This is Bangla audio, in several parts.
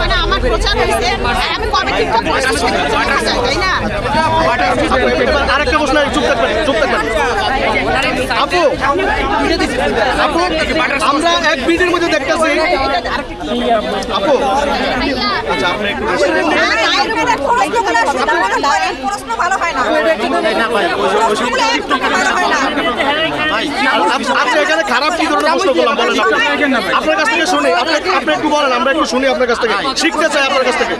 মানে আমার প্রচার হয়েছে আমি কবে টিকটক করছি সেটা তো দেখা যায়, তাই না আরেকটা প্রশ্ন চুপ থাকবেন চুপ থাকবেন আপু আপু আমরা এক মিনিটের মধ্যে দেখতেছি আপু আচ্ছা আপনি মনে হয়, প্রশ্ন ভালো হয় না হয় খারাপ কি ধরনের প্রশ্ন করলাম বলেন আপনি। আপনার কাছ থেকে শুনি আপনি আপনি একটু বলেন আমরা একটু শুনি আপনার কাছ থেকে শিখতে চাই আপনার কাছ থেকে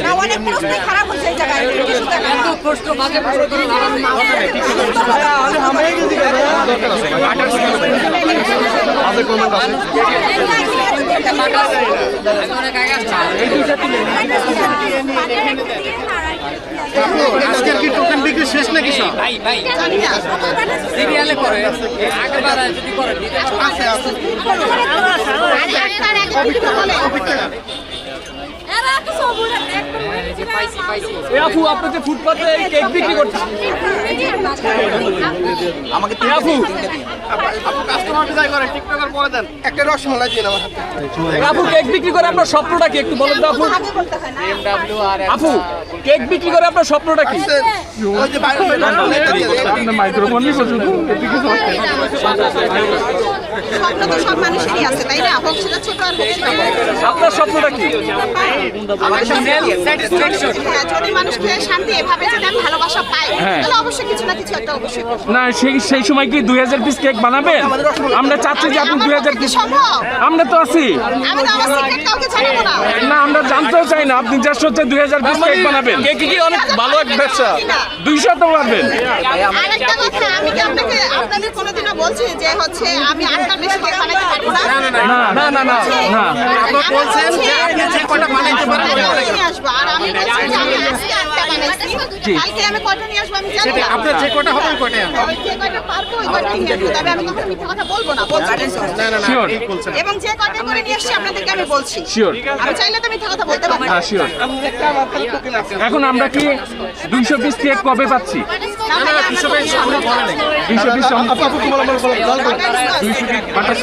না, অনেক প্রশ্নই খারাপ হয়েছে এই জায়গায় কিছু দেখা না। আমাদের কমেন্ট আছে আজকের কি টোকেন বিক্রি শেষ নাকি সব। সিরিয়ালে করে যদি করে আপু আপনি যে ফুটপাতে কেক বিক্রি করছেন। আমাকে আপু। করে টিকটকের পরে দেন। একটা রসমালাই দিন আমার আপু কেক বিক্রি করে আপনার স্বপ্নটা কি একটু বলেন তো। আপু কেক বিক্রি করে আপনার স্বপ্নটা কি? ওই যে বাইরে মাইক্রোফোনই পর্যন্ত স্বপ্ন তো সব মানুষেরই আছে তাই না? হোক সেটা ছোট আর হোক সেটা বড়। আপনার স্বপ্নটা কি? হ্যাঁ, হ্যাঁ। তাহলে অবশ্যই কিছু না কিছু একটা অবশ্যই করব। না সেই সেই সময় কি দুই হাজার পিস কেক বানাবেন? আমরা চাচ্ছি যে আপনি দুই হাজার পিস আমরা তো আছি। না না চাই না আপনি জাস্ট হচ্ছে দুই হাজার পিস কেক বানাবেন। কেক কি অনেক ভালো এক ব্যবসা? দুইশো তো পারবেন আরেকটা কথা আমি কি আপনাকে আপনাদের কোনোদিনও বলছি যে হচ্ছে আমি আটটার বেশি কেক বানাতে পারব না? না না না না না আপনি বলছেন যে আপনি যে কটা বানাইতে পারবেন নিয়ে আসব। আর আমি বলছি যে আমি আজকে আটটা বানাইছি কালকে আমি কটা নিয়ে আসব আমি জানি না আপনার যে কটা হবে কটা আমি যে কয়টা পারব ওই কয়টা নিয়ে আসব তবে আমি কখনো মিথ্যা কথা বলব না বলছি শিওর এবং যে কয়টা করে নিয়ে এসছি আপনাদেরকে আমি বলছি শিওর আমি চাইলে তো মিথ্যা কথা বলতে পারি হ্যাঁ শিওর এখন আমরা কি দুইশো পিস কেক কবে পাচ্ছি না, না, না, দুইশো পিস আপু আপু বলো বলো বলো আমরা- বাটার